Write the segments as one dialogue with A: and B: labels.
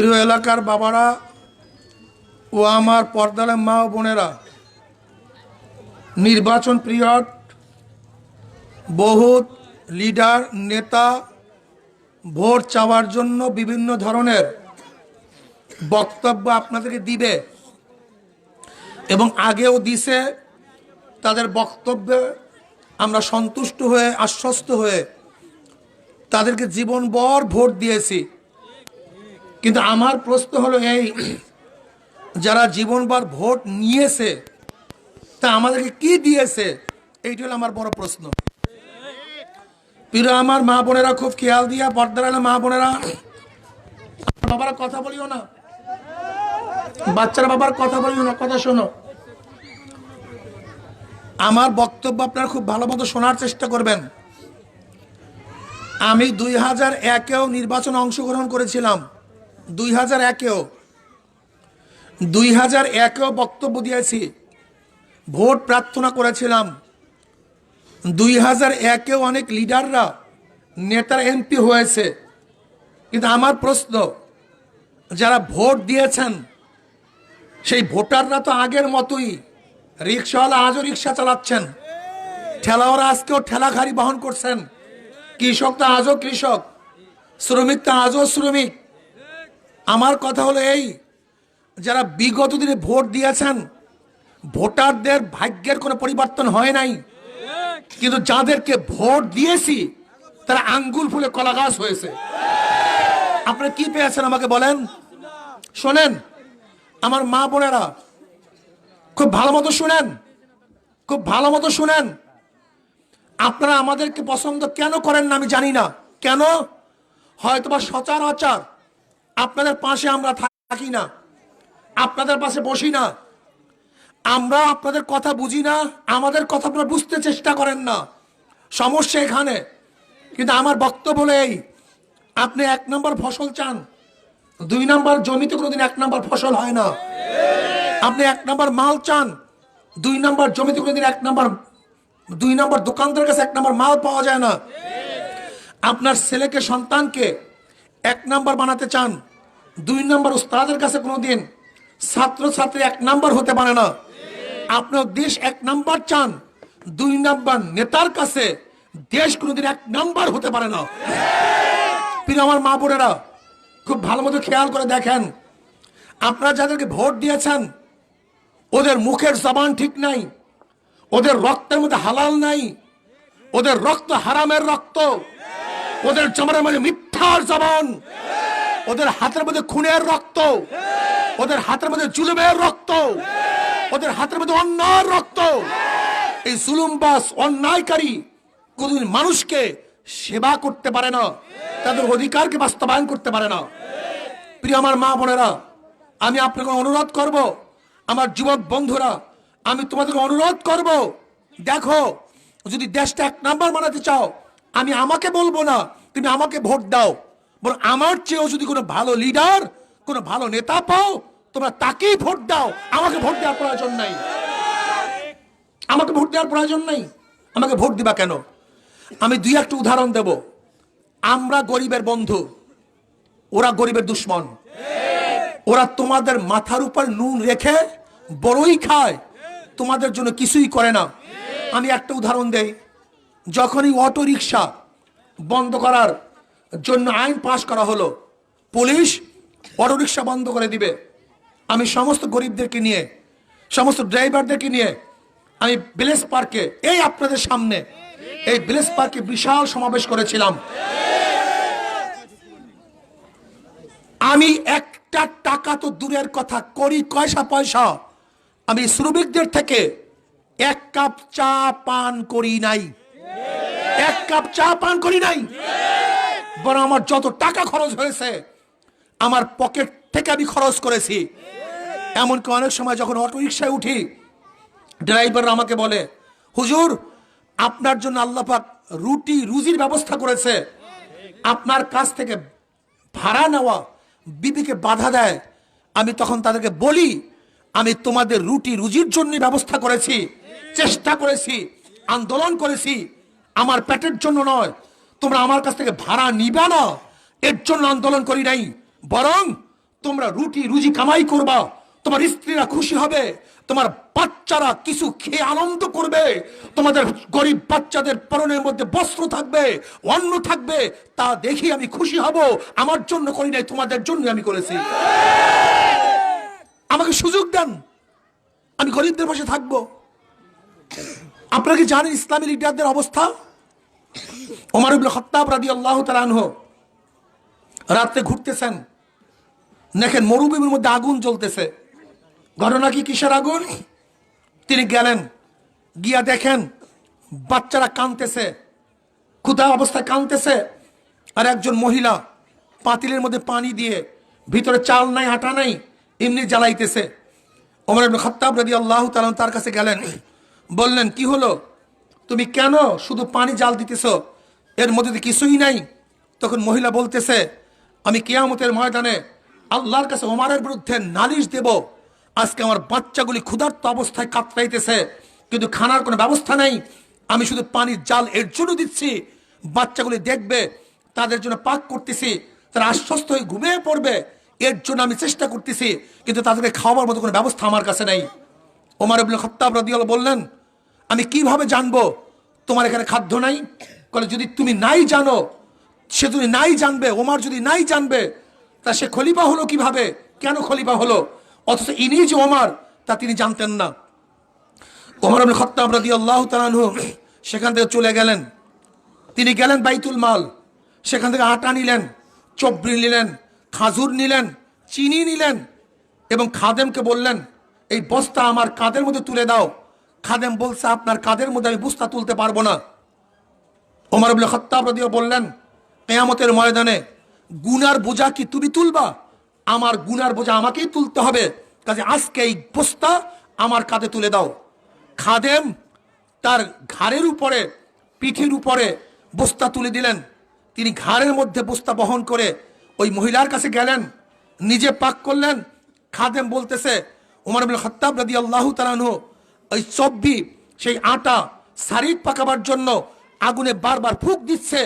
A: প্রিয় এলাকার বাবারা ও আমার পর্দার মা ও বোনেরা, নির্বাচন পিরিয়ড, বহুত লিডার, নেতা, ভোট চাওয়ার জন্য বিভিন্ন ধরনের বক্তব্য আপনাদেরকে দিবে এবং আগেও দিছে, তাদের বক্তব্যে আমরা সন্তুষ্ট হয়ে, আশ্বস্ত হয়ে তাদেরকে জীবনভর ভোট দিয়েছি। কিন্তু আমার প্রশ্ন হলো এই, যারা জীবনভর ভোট নিয়েছে, তা আমাদেরকে কি দিয়েছে? এইটা হলো আমার বড় প্রশ্ন। প্রিয় আমার মা বোনেরা, খুব খেয়াল দিয়া পর্দার মা বোনেরা বাবারা কথা বলিও না। বাচ্চারা বাবার কথা বলিও না, কথা শোনো। আমার বক্তব্য আপনারা খুব ভালো মতো শোনার চেষ্টা করবেন। আমি দুই হাজার একেও নির্বাচনে অংশগ্রহণ করেছিলাম। দুই হাজার একেও, দুই হাজার একেও বক্তব্য দিয়েছি। ভোট প্রার্থনা করেছিলাম। দুই হাজার একেও অনেক লিডাররা, নেতার এমপি হয়েছে। কিন্তু আমার প্রশ্ন, যারা ভোট দিয়েছেন, সেই ভোটাররা তো আগের মতোই রিক্সাওয়ালা আজও রিক্সা চালাচ্ছেন। ঠেলাওয়ালা আজকেও ঠেলা গাড়ি বহন করছেন। কৃষক তো আজও কৃষক, শ্রমিক তো আজও শ্রমিক। আমার কথা হলো এই, যারা বিগত দিনে ভোট দিয়েছেন, ভোটারদের ভাগ্যের কোনো পরিবর্তন হয় নাই। কিন্তু যাদেরকে ভোট দিয়েছি, তারা আঙ্গুল ফুলে কলা গাছ হয়েছে। আপনারা কি পেয়েছেন আমাকে বলেন? শোনেন, আমার মা বোনেরা, খুব ভালো মতো শুনেন, খুব ভালো মতো শুনেন। আপনারা আমাদেরকে পছন্দ কেন করেন না আমি জানি না। কেন? হয়তোবা সচরাচর আপনাদের পাশে আমরা থাকি না। আপনাদের পাশে বসি না। আমরা আপনাদের কথা বুঝি না, আমাদের কথা আপনারা বুঝতে চেষ্টা করেন না। সমস্যা এখানে। কিন্তু আমার বক্তব্য হলো এই, আপনি এক নম্বর ফসল চান, দুই নম্বর জমিতে কোনোদিন এক নম্বর ফসল হয় না। আপনি এক নম্বর মাল চান, দুই নম্বর জমিতে কোনোদিন এক নম্বর, দুই নম্বর দোকানদারের কাছে এক নম্বর মাল পাওয়া যায় না। আপনার ছেলেকে, সন্তানকে এক নম্বর বানাতে চান দুই নাম্বার উস্তাদের কাছে কোনোদিন ছাত্র ছাত্রী এক নাম্বার হতে পারে না। আপনার দেশ এক নাম্বার চান, দুই নাম্বার নেতার কাছে দেশ কোনোদিন এক নাম্বার হতে পারে না। প্রিয় আমার মা বোনেরা, খুব ভালো মতো খেয়াল করে দেখেন, আপনারা যাদেরকে ভোট দিয়েছেন, ওদের মুখের জবান ঠিক নাই, ওদের রক্তের মধ্যে হালাল নাই, ওদের রক্ত হারামের রক্ত, ওদের জমানের মধ্যে মিথ্যার জবান ওদের হাতের মধ্যে খুনের রক্ত। ওদের হাতের মধ্যে জুলুমের রক্ত। ওদের হাতের মধ্যে অন্যায় রক্ত। এই জুলুমবাস অন্যায়কারী কোনদিন মানুষকে সেবা করতে পারে না। তাদের অধিকারকে বাস্তবায়ন করতে পারে না। প্রিয় আমার মা বোনেরা, আমি আপনাকে অনুরোধ করব, আমার যুবক বন্ধুরা, আমি তোমাদেরকে অনুরোধ করব, দেখো, যদি দেশটা এক নাম্বার বানাতে চাও, আমি আমাকে বলব না, তুমি আমাকে ভোট দাও। বরং আমার চেয়েও যদি কোনো ভালো লিডার কোনো ভালো নেতা পাও, তোমরা তাকেই ভোট দাও। আমাকে ভোট দেওয়ার প্রয়োজন নাই। আমাকে ভোট দেওয়ার প্রয়োজন নাই। আমাকে ভোট দিবা কেন? আমি দুই একটা উদাহরণ দেব। আমরা গরিবের বন্ধু, ওরা গরিবের দুশ্মন। ওরা তোমাদের মাথার উপর নুন রেখে বড়ই খায়। তোমাদের জন্য কিছুই করে না। আমি একটা উদাহরণ দেই। যখনই অটো রিক্সা বন্ধ করার জন্য আইন পাশ করা হলো। পুলিশ অটো রিক্সা বন্ধ করে দিবে। আমি সমস্ত গরিবদেরকে নিয়ে, সমস্ত ড্রাইভারদেরকে নিয়ে আমি বিলেস পার্কে, এই আপনাদের সামনে, এই বিলেস পার্কে বিশাল সমাবেশ করেছিলাম। আমি একটা টাকা তো দূরের কথা, করি কয়সা পয়সা? আমি শ্রমিকদের থেকে এক কাপ চা পান করি নাই। এক কাপ চা পান করি নাই? বরং আমার যত টাকা খরচ হয়েছে, আমার পকেট থেকে আমি খরচ করেছি। এমনকি অনেক সময় যখন অটো রিক্সায় উঠি ড্রাইভার আমাকে বলে, হুজুর, আপনার জন্য আল্লাপাক রুটি, রুজির ব্যবস্থা করেছে। আপনার কাছ থেকে ভাড়া নেওয়া বিবিকে বাধা দেয়। আমি তখন তাদেরকে বলি, আমি তোমাদের রুটি, রুজির জন্য ব্যবস্থা করেছি, চেষ্টা করেছি, আন্দোলন করেছি। আমার পেটের জন্য নয় তোমরা আমার কাছ থেকে ভাড়া নিবে না। এর জন্য আন্দোলন করি নাই। বরং তোমরা রুটি রুজি কামাই করবা। তোমার স্ত্রীরা খুশি হবে। তোমার বাচ্চারা কিছু খেয়ে আনন্দ করবে। তোমাদের গরিব বাচ্চাদের পরনের মধ্যে বস্ত্র থাকবে, অন্ন থাকবে। তা দেখি আমি খুশি হব। আমার জন্য করি নাই, তোমাদের জন্য আমি করেছি। আমাকে সুযোগ দেন। আমি গরিবদের পাশে থাকব। আপনারা কি জানেন ইসলামী লিডারদের অবস্থা? ওমর ইবনে খত্তাব রাদিয়াল্লাহু তাআলা আনহু রাত্রে ঘুরতেছেন। দেখেন মরুভূমির মধ্যে আগুন জ্বলতেছে। ঘটনা কি? কিসের আগুন? তিনি গেলেন, গিয়া দেখেন বাচ্চারা কাঁদতেছে, ক্ষুধা অবস্থায় কাঁদতেছে আর একজন মহিলা পাতিলের মধ্যে পানি দিয়ে ভিতরে চাল নাই, আটা নাই, এমনি জ্বালাইতেছে। ওমর খাত্তাব রাদিয়াল্লাহু তাআলা তার কাছে গেলেন, বললেন, কি হলো? তুমি কেন শুধু পানি জাল দিতেছ? এর মধ্যে কিছুই নাই, তখন মহিলা বলতেছে, আমি কেয়ামতের ময়দানে আল্লাহর কাছে ওমারের বিরুদ্ধে নালিশ দেব। আজকে আমার বাচ্চাগুলি ক্ষুধার্ত অবস্থায় কাতরাইতেছে, কিন্তু খানার কোনো ব্যবস্থা নেই। আমি শুধু পানির জাল এর জন্য দিচ্ছি। বাচ্চাগুলি দেখবে, তাদের জন্য পাক করতেছি। তারা আশ্বস্ত হয়ে ঘুমিয়ে পড়বে। এর জন্য আমি চেষ্টা করতেছি, কিন্তু তাদেরকে খাওয়ার মতো কোনো ব্যবস্থা আমার কাছে নেই। ওমার ইবনে খত্তাব রাদিয়াল্লাহু বললেন আমি কীভাবে জানব? তোমার এখানে খাদ্য নাই? বলে যদি তুমি নাই জানো, সে যদি নাই জানবে, ওমার যদি নাই জানবে, তা সে খলিফা হলো কীভাবে? কেন খলিফা হলো? অথচ ইনি যে ওমর, তা তিনি জানতেন না। ওমর ইবনে খত্তাব রাদিয়াল্লাহু তাআলা আনহু সেখান থেকে চলে গেলেন। তিনি গেলেন বাইতুল মাল। সেখান থেকে আটা নিলেন, চবরি নিলেন, খাজুর নিলেন, চিনি নিলেন এবং খাদেমকে বললেন, এই বস্তা আমার কাঁধের মধ্যে তুলে দাও। খাদেম বলছে, আপনার কাদের মধ্যে আমি বস্তা তুলতে পারব না। ওমর আবুল খত্তাব রদিও বললেন, কেয়ামতের ময়দানে গুনার বোঝা কি তুমি তুলবা? আমার গুনার বোঝা আমাকেই তুলতে হবে। কাজে আজকে এই বস্তা আমার কাঁধে তুলে দাও। খাদেম তার ঘাড়ের উপরে, পিঠের উপরে বস্তা তুলে দিলেন। তিনি ঘাড়ের মধ্যে বস্তা বহন করে ওই মহিলার কাছে গেলেন, নিজে পাক করলেন। খাদেম বলতেছে উমর আবুল খত্তাব রাদি আল্লাহ তালানহ ওই চব্বি, সেই আটা শারীর পাকাবার জন্য আগুনে বারবার ফুক দিচ্ছে।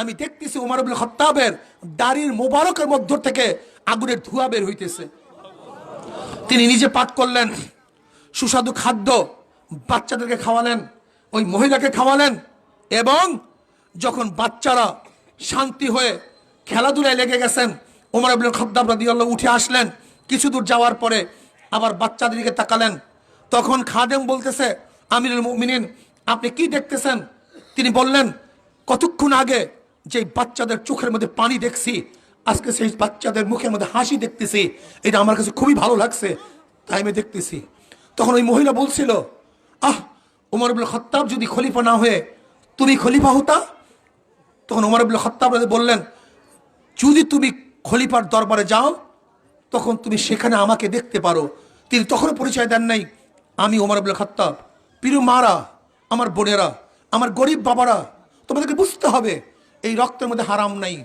A: আমি দেখতেছি উমর আবুল খত্তাবের দাড়ির মোবারকের মধ্য থেকে আগুনের ধোঁয়া বের হইতেছে। তিনি নিজে পাক করলেন, সুস্বাদু খাদ্য বাচ্চাদেরকে খাওয়ালেন, ওই মহিলাকে খাওয়ালেন এবং যখন বাচ্চারা শান্তি হয়ে খেলাধুলায় লেগে গেছেন ওমর আবুল খদ্দাব রাদিয়াল্লাহু উঠে আসলেন। কিছু দূর যাওয়ার পরে আবার বাচ্চাদের দিকে তাকালেন তখন খাদেম বলতেছে, আমিরুল মুমিনিন, আপনি কি দেখতেছেন? তিনি বললেন, কতক্ষণ আগে যে বাচ্চাদের চোখের মধ্যে পানি দেখছি, আজকে সেই বাচ্চাদের মুখের মধ্যে হাসি দেখতেছি, এটা আমার কাছে খুবই ভালো লাগছে, তাই আমি দেখতেছি। তখন ওই মহিলা বলছিল, আহ, উমর আবুল খত্তাব যদি খলিফা না হয়ে, তুমি খলিফা হতা? তখন উমর আবুল খত্তাব বললেন, যদি তুমি খলিফার দরবারে যাও, তখন তুমি সেখানে আমাকে দেখতে পারো। তিনি তখনও পরিচয় দেন নাই আমি ওমর আবুল খত্তাব, পিরু মারা, আমার বোনেরা, আমার গরিব বাবারা, তোমাদেরকে বুঝতে হবে, এই রক্তের মধ্যে হারাম নাই,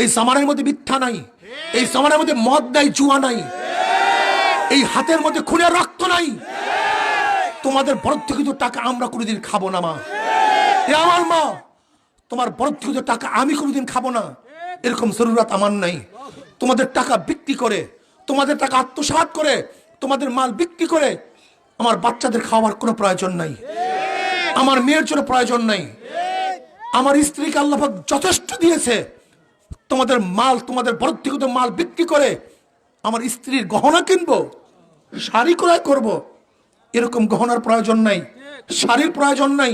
A: এই সামানের মধ্যে মিথ্যা নাই, এই সামানের মধ্যে মদ নাই, জুয়া নাই, এই হাতের মধ্যে খুনের রক্ত নাই, তোমাদের বরদ্ধকৃত টাকা আমরা কোনোদিন খাব না, মা। এ আমার মা, তোমার বরদ্ধকৃত টাকা আমি কোনোদিন খাব না, এরকম জরুরত আমার নাই, তোমাদের টাকা বিক্রি করে, তোমাদের টাকা আত্মসাৎ করে, তোমাদের মাল বিক্রি করে আমার বাচ্চাদের খাওয়ার কোনো প্রয়োজন নাই। আমার মেয়ের জন্য প্রয়োজন নাই। আমার স্ত্রীকে আল্লাহাক যথেষ্ট দিয়েছে। তোমাদের মাল, তোমাদের বরদ্ধকৃত মাল বিক্রি করে আমার স্ত্রীর গহনা কিনবো, শাড়ি ক্রয় করব। এরকম গহনার প্রয়োজন নাই, শাড়ির প্রয়োজন নাই।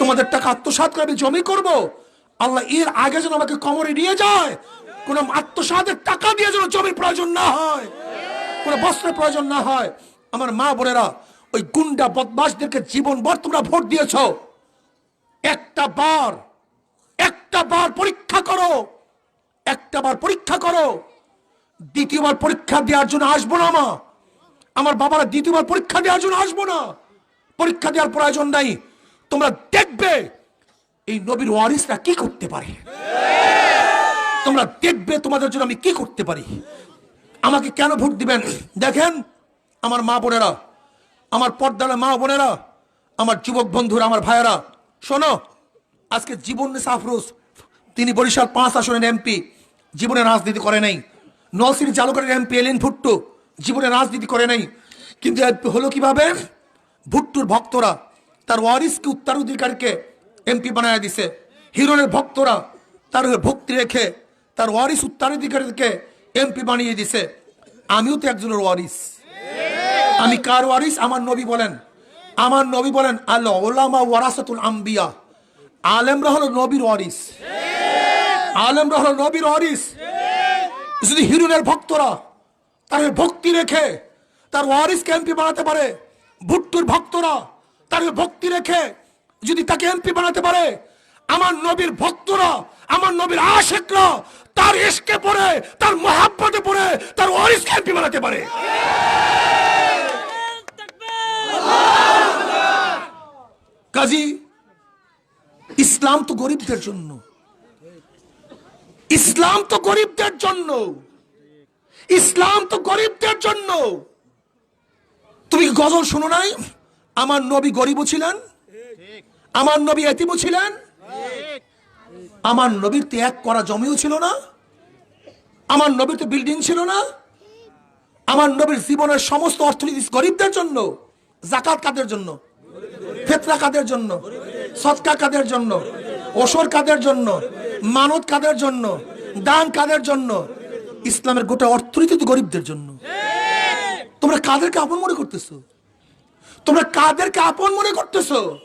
A: তোমাদের টাকা আত্মসাৎ করে আমি জমি করব। আল্লাহ এর আগে যেন আমাকে কমরে নিয়ে যায়, কোন আত্মসাতের টাকা দিয়ে যেন জমির প্রয়োজন না হয়, কোন বস্ত্রের প্রয়োজন না হয়। আমার মা বোনেরা ওই গুন্ডা বদমাসদেরকে জীবন ভর তোমরা ভোট দিয়েছ। একটা বার একটা বার পরীক্ষা করো, একটা বার পরীক্ষা করো। দ্বিতীয়বার পরীক্ষা দেওয়ার জন্য আসব না মা। আমার বাবারা দ্বিতীয়বার পরীক্ষা দেওয়ার জন্য আসব না। পরীক্ষা দেওয়ার প্রয়োজন নাই। তোমরা দেখবে এই নবীর ওয়ারিসরা কি করতে পারে। তোমরা দেখবে তোমাদের জন্য আমি কি করতে পারি। আমাকে কেন ভোট দিবেন? দেখেন, আমার মা বোনেরা আমার পর্দার মা বোনেরা, আমার যুবক বন্ধুরা, আমার ভাইয়েরা, শোনো, আজকে জীবন আফরোজ তিনি বরিশাল পাঁচ আসনের এমপি, জীবনে রাজনীতি করে নাই। নসির চালু করে এমপি এলিন ভুট্টু, জীবনে রাজনীতি করে নাই। কিন্তু হলো কীভাবে? ভুট্টুর ভক্তরা, তার ওয়ারিসকে উত্তরাধিকারকে এমপি বানায় দিছে। হিরণের ভক্তরা, তার ভক্তি রেখে তার ওয়ারিস উত্তরাধিকারীকে এমপি বানিয়ে দিছে। আমিও তো একজনের ওয়ারিস। আমি কার ওয়ারিস আমার নবী বলেন। আমার নবী বলেন আল্লাহ ওলামা ওয়ারাসাতুল আম্বিয়া। আলেমরা হলো নবীর ওয়ারিস। আলেমরা হলো নবীর ওয়ারিস। যদি হিরুনের ভক্তরা তার ভক্তি রেখে তার ওয়ারিসকে এমপি বানাতে পারে, ভুট্টুর ভক্তরা তার ভক্তি রেখে যদি তাকে এমপি বানাতে পারে, আমার নবীর ভক্তরা, আমার নবীর আশেকরা তার ইশকে পড়ে, তার মহাব্বতে পড়ে, তার ওয়ারিসকে এমপি বানাতে পারে। কাজী, ইসলাম তো গরিবদের জন্য। ইসলাম তো গরিবদের জন্য। ইসলাম তো গরিবদের জন্য। তুমি গজল শোনো নাই? আমার নবী গরিবও ছিলেন, আমার নবী এতিমও ছিলেন, আমার নবীর তো এক করা জমিও ছিল না, আমার নবীর তো বিল্ডিং ছিল না, আমার নবীর জীবনের সমস্ত অর্থনীতি গরিবদের জন্য, জাকাত কাদের জন্য? ফেতরা কাদের জন্য? সৎকা কাদের জন্য? ওসর কাদের জন্য? মানত কাদের জন্য? দান কাদের জন্য? ইসলামের গোটা অর্থনীতি তো গরিবদের জন্য। তোমরা কাদেরকে আপন মনে করতেছো? তোমরা কাদেরকে আপন মনে করতেছো?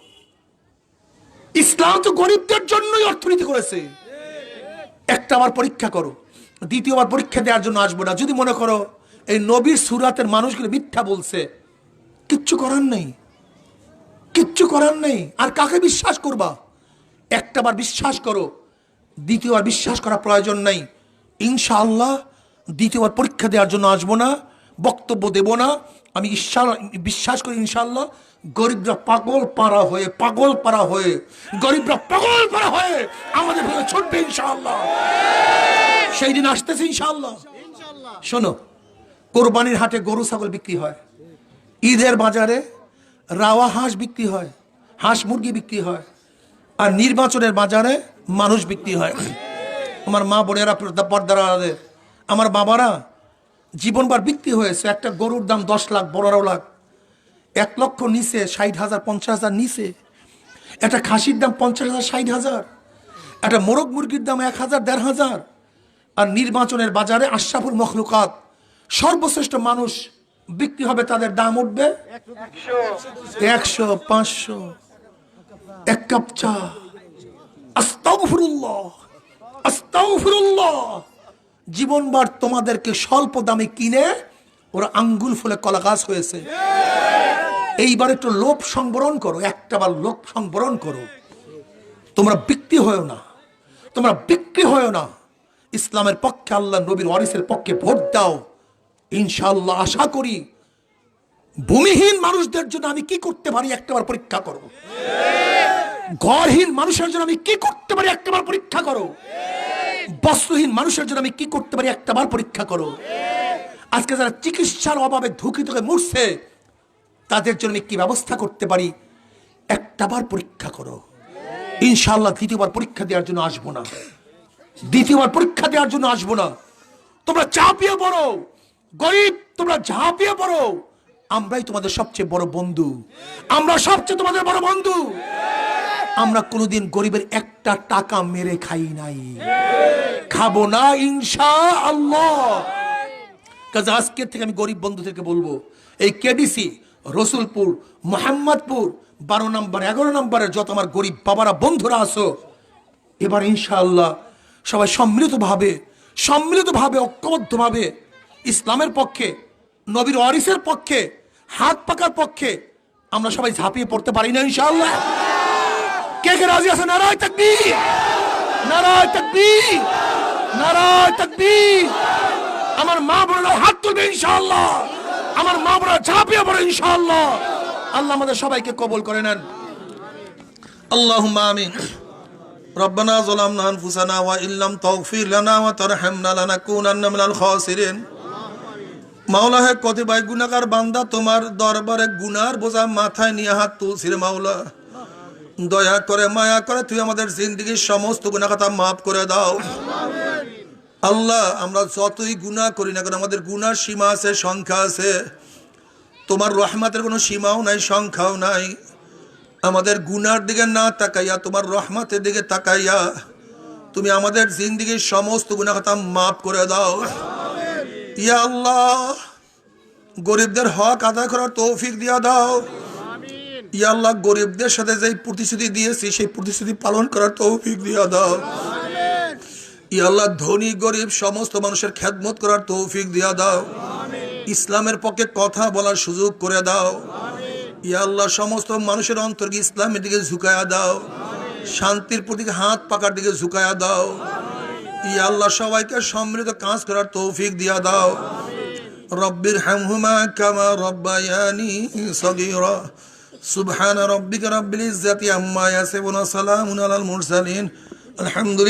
A: ইসলাম তো গরিবদের জন্যই অর্থনীতি করেছে। একটা আবার পরীক্ষা করো। দ্বিতীয়বার পরীক্ষা দেওয়ার জন্য আসব না। যদি মনে করো, এই নবীর সুরাতের মানুষগুলো মিথ্যা বলছে, কিচ্ছু করার নেই। কিচ্ছু করার নেই। আর কাকে বিশ্বাস করবা? একটাবার বিশ্বাস করো। দ্বিতীয়বার বিশ্বাস করা প্রয়োজন নাই। ইনশাআল্লাহ দ্বিতীয়বার পরীক্ষা দেওয়ার জন্য আসব না, বক্তব্য দেব না। আমি ঈশ্বর, বিশ্বাস করি ইনশাআল্লাহ, গরিবরা পাগল পাড়া হয়ে, পাগল পাড়া হয়ে, গরিবরা পাগল পাড়া হয়ে আমাদের ভেতরে ছুটবে ইনশাআল্লাহ। সেই দিন আসতেছে ইনশাআল্লাহ। শোনো, কোরবানির হাটে গরু, ছাগল বিক্রি হয়। ঈদের বাজারে রাওয়া হাঁস বিক্রি হয়, হাঁস মুরগি বিক্রি হয়, আর নির্বাচনের বাজারে মানুষ বিক্রি হয়। আমার মা বোনেরা পর্দা- পর্দার আমার বাবারা জীবনবার বিক্রি হয়েছে একটা গরুর দাম দশ লাখ, পনেরো লাখ, এক লক্ষ নিচে, ষাট হাজার, পঞ্চাশ হাজার নিচে। একটা খাসির দাম পঞ্চাশ হাজার, ষাট হাজার। একটা মোরগ মুরগির দাম এক হাজার, দেড় হাজার। আর নির্বাচনের বাজারে আশরাফুল মখলুকাত, সর্বশ্রেষ্ঠ মানুষ বিক্রি হবে তাদের দাম উঠবে? একশো, পাঁচশো, এক কাপ চা। জীবনবার তোমাদেরকে স্বল্প দামে কিনে ওরা আঙ্গুল ফুলে কলা গাছ হয়েছে। এইবার একটু লোভ সংবরণ করো, একটা বার লোভ সংবরণ করো। তোমরা বিক্রি হয়েও না, তোমরা বিক্রি হয়েও না। ইসলামের পক্ষে আল্লাহ নবীর ওয়ারিসের পক্ষে ভোট দাও। ইনশাআল্লাহ আশা করি ভূমিহীন মানুষদের জন্য আমি কি করতে পারি একটাবার পরীক্ষা করো। ঘরহীন মানুষের জন্য আমি কি করতে পারি একটাবার পরীক্ষা করো। বস্ত্রহীন মানুষের জন্য আমি কি করতে পারি একটাবার পরীক্ষা করো। আজকে যারা চিকিৎসার অভাবে ধুকিত হয়ে মরছে, তাদের জন্য আমি কি ব্যবস্থা করতে পারি একটাবার পরীক্ষা করো। ইনশাল্লাহ দ্বিতীয়বার পরীক্ষা দেওয়ার জন্য আসব না। দ্বিতীয়বার পরীক্ষা দেওয়ার জন্য আসব না। তোমরা চাপিয়ে পড়ো। গরিব, তোমরা ঝাঁপিয়ে পড়ো। আমরাই তোমাদের সবচেয়ে বড় বন্ধু। আমরা সবচেয়ে তোমাদের বড় বন্ধু। আমরা কোনোদিন গরিবের একটা টাকা মেরে খাই নাই। খাব না ইনশা আল্লাহ কাজে আজকের থেকে আমি গরিব বন্ধুদেরকে বলব, এই কেডিসি রসুলপুর, মোহাম্মদপুর, বারো নম্বর, এগারো নম্বরের যত আমার গরিব বাবারা, বন্ধুরা আসো এবার ইনশাআল্লাহ সবাই সম্মিলিতভাবে সম্মিলিতভাবে, ঐক্যবদ্ধভাবে ইসলামের পক্ষে নবীর ওয়ারিসের পক্ষে হাত পাকার পক্ষে আমরা সবাই ঝাঁপিয়ে পড়তে পারি না ইনশাআল্লাহ কে কে রাজি আছে নারায় তাকবীর নারায় তাকবীর নারায় তাকবীর আমার মা বোনেরা হাত তুলবে ইনশাআল্লাহ আমার মা বোনেরা ঝাঁপিয়ে পড়ে ইনশাআল্লাহ আল্লাহ আমাদের সবাইকে কবুল করে নেন আল্লাহুম্মা আমিন ربنا ظلمنا أنفسنا وإن لم تغفر لنا وترحمنا لنكونن من الخاسرين মাওলা হে কতিপয় গুনাকার বান্দা তোমার দরবারে গুনার বোঝা মাথায় নিয়ে হাত তুলছি রে মাওলা। দয়া করে, মায়া করে তুই আমাদের জিন্দগির সমস্ত গুণাকথা মাফ করে দাও। আল্লাহ, আমরা যতই গুনাহ করি না কেন, আমাদের গুনার সীমা আছে, সংখ্যা আছে। তোমার রহমাতের কোনো সীমাও নাই, সংখ্যাও নাই। আমাদের গুনার দিকে না তাকাইয়া, তোমার রহমতের দিকে তাকাইয়া তুমি আমাদের জিন্দিগির সমস্ত গুণা কথা মাফ করে দাও। ইয়া আল্লাহ গরিবদের হক আদায় করার তৌফিক দিয়া দাও। ইয়া আল্লাহ গরিবদের সাথে যে প্রতিশ্রুতি দিয়েছি সেই প্রতিশ্রুতি পালন করার তৌফিক দিয়া দাও। ইয়া আল্লাহ ধনী গরিব সমস্ত মানুষের খেদমত করার তৌফিক দিয়া দাও। ইসলামের পক্ষে কথা বলার সুযোগ করে দাও। ইয়া আল্লাহ সমস্ত মানুষের অন্তর্কে ইসলামের দিকে ঝুঁকায়া দাও। শান্তির প্রতি হাত পাকার দিকে ঝুঁকায়া দাও। ইয়া আল্লাহ সবাইকে সমৃদ্ধ কাজ করার তৌফিক দিয়া দাও। রব্বির হামহুমা কামা রব্বায়ানি সগীরা। সুবহান রব্বিকা রব্বিল ইজ্জাতি আম্মা ইয়াসিফুন সালামুন আলাল মুরসালিন। আলহামদুলিল্লাহ।